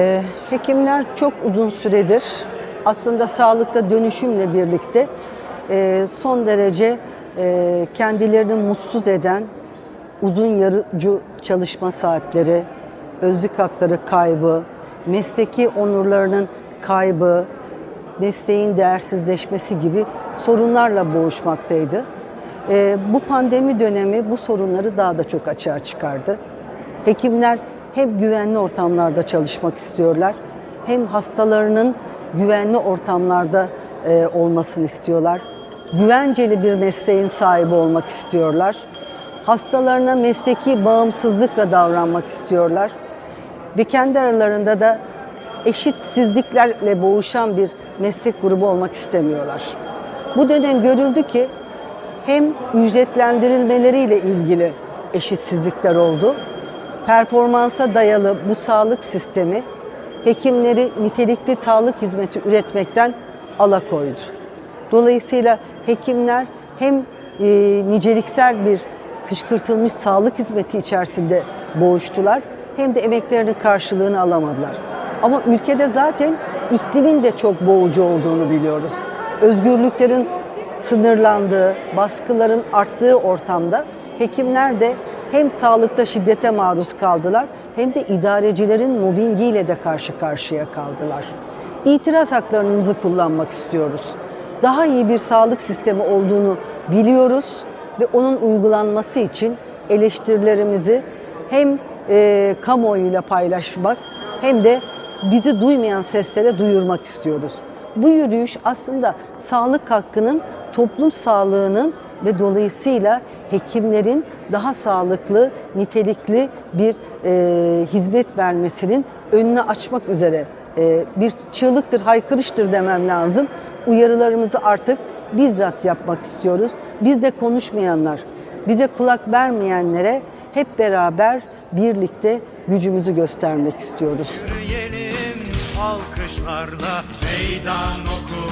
Ee, Hekimler çok uzun süredir aslında sağlıkta dönüşümle birlikte e, son derece e, kendilerini mutsuz eden uzun yarıcı çalışma saatleri, özlük hakları kaybı, mesleki onurlarının kaybı, mesleğin değersizleşmesi gibi sorunlarla boğuşmaktaydı. Bu pandemi dönemi bu sorunları daha da çok açığa çıkardı. Hekimler hem güvenli ortamlarda çalışmak istiyorlar, hem hastalarının güvenli ortamlarda e, olmasını istiyorlar. Güvenceli bir mesleğin sahibi olmak istiyorlar. Hastalarına mesleki bağımsızlıkla davranmak istiyorlar. Ve kendi aralarında da eşitsizliklerle boğuşan bir meslek grubu olmak istemiyorlar. Bu dönem görüldü ki hem ücretlendirilmeleriyle ilgili eşitsizlikler oldu. Performansa dayalı bu sağlık sistemi hekimleri nitelikli sağlık hizmeti üretmekten alakoydu. Dolayısıyla hekimler hem e, niceliksel bir kışkırtılmış sağlık hizmeti içerisinde boğuştular hem de emeklerinin karşılığını alamadılar. Ama ülkede zaten iklimin de çok boğucu olduğunu biliyoruz. Özgürlüklerin sınırlandığı, baskıların arttığı ortamda hekimler de hem sağlıkta şiddete maruz kaldılar hem de idarecilerin mobbingiyle de karşı karşıya kaldılar. İtiraz haklarımızı kullanmak istiyoruz. Daha iyi bir sağlık sistemi olduğunu biliyoruz ve onun uygulanması için eleştirilerimizi hem e, kamuoyuyla paylaşmak hem de bizi duymayan seslere duyurmak istiyoruz. Bu yürüyüş aslında sağlık hakkının, toplum sağlığının ve dolayısıyla hekimlerin daha sağlıklı, nitelikli bir e, hizmet vermesinin önünü açmak üzere e, bir çığlıktır, haykırıştır demem lazım. Uyarılarımızı artık bizzat yapmak istiyoruz. Biz de konuşmayanlar, bize kulak vermeyenlere hep beraber birlikte gücümüzü göstermek istiyoruz. Yürüyelim alkışlarla meydan oku